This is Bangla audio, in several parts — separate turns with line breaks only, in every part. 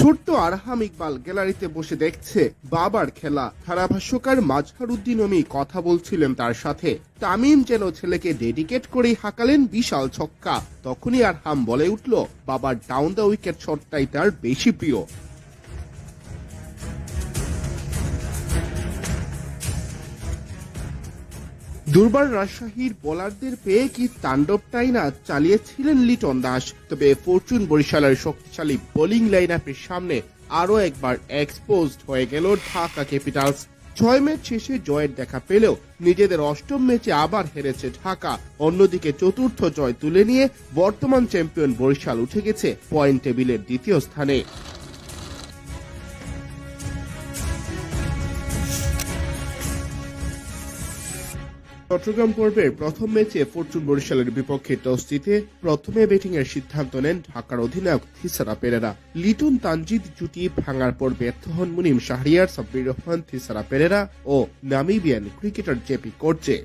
ছোট্ট আরহাম ইকবাল গ্যালারিতে বসে দেখছে বাবার খেলা। ধারাভাষ্যকার মাজহার উদ্দিন অমি কথা বলছিলেন তার সাথে। তামিম যেন ছেলেকে ডেডিকেট করেই হাঁকালেন বিশাল ছক্কা। তখনই আরহাম বলে উঠল, বাবার ডাউন দ্য উইকেট শটটাই তার বেশি প্রিয়। দুর্বার রাজশাহীর বোলারদের পেয়ে কি তাণ্ডবটাই না চালিয়েছিলেন লিটন দাস? তবে ফরচুন বরিশালের শক্তিশালী বোলিং লাইন আপের সামনে আরও একবার এক্সপোজড হয়ে গেল ঢাকা ক্যাপিটালস। ছয় ম্যাচ শেষে জয়ের দেখা পেলেও নিজেদের অষ্টম ম্যাচে আবার হেরেছে ঢাকা। অন্যদিকে চতুর্থ জয় তুলে নিয়ে বর্তমান চ্যাম্পিয়ন বরিশাল উঠে গেছে পয়েন্ট টেবিলের দ্বিতীয় স্থানে। চট্টগ্রাম পর্বের প্রথম ম্যাচে ফরচুন বরিশালের বিপক্ষে টস জিতে প্রথমে ব্যাটিং এর সিদ্ধান্ত নেন ঢাকার অধিনায়ক থিসারা পেরেরা। লিটন তানজিদ জুটি ভাঙার পর ব্যর্থ হন মুনিম শাহরিয়ার, সাব্বির রহমান, থিসারা পেরেরা ও Namibian cricketer J P Kotze.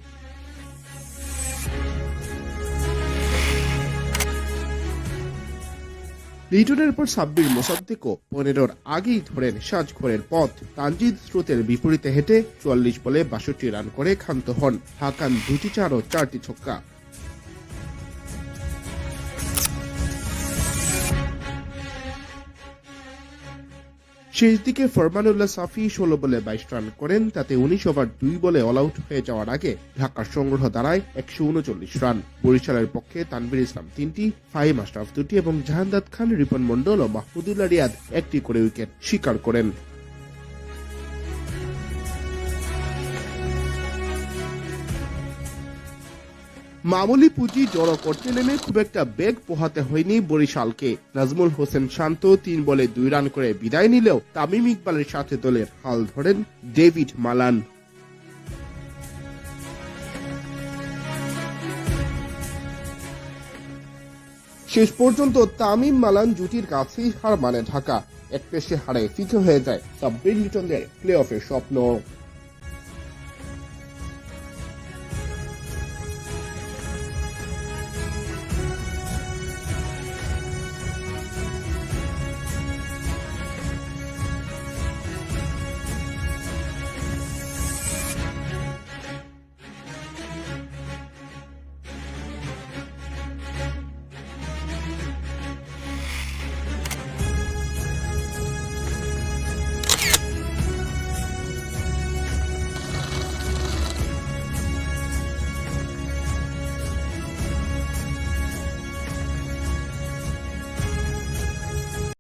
লিটনের পর সাব্বির মোসাদ্দেকও পনেরোর আগেই ধরেন সাজঘরের পথ। তানজিদ স্রোতের বিপরীতে হেঁটে চুয়াল্লিশ বলে বাষট্টি রান করে ক্ষান্ত হন। হাকান দুটি চার ও চারটি ছক্কা। শেষ দিকে ফরমানুল্লাহ সাফি ষোলো বলে বাইশ রান করেন, তাতে উনিশ ওভার দুই বলে অল আউট হয়ে যাওয়ার আগে ঢাকার সংগ্রহ দাঁড়ায় একশো উনচল্লিশ রান। বরিশালের পক্ষে তানবির ইসলাম তিনটি ফাহিম আশরাফ দুটি এবং জাহান্দাদ খান রিপন মন্ডল ও মাহমুদুল্লাহ রিয়াদ একটি করে উইকেট স্বীকার করেন। মামুলি পুঁজি জড়ো করতে নেমে খুব একটা বেগ পোহাতে হয়নি বরিশালকে। নাজমুল হোসেন শান্ত তিন বলে দুই রান করে বিদায় নিলেও তামিম ইকবালের সাথে দলের হাল ধরেন ডেভিড মালান। শেষ পর্যন্ত তামিম মালান জুটির কাছেই হার মানে ঢাকা। এক পেশে হারে ফিকে হয়ে যায় সাব্বির লিটনদের প্লে অফের স্বপ্ন।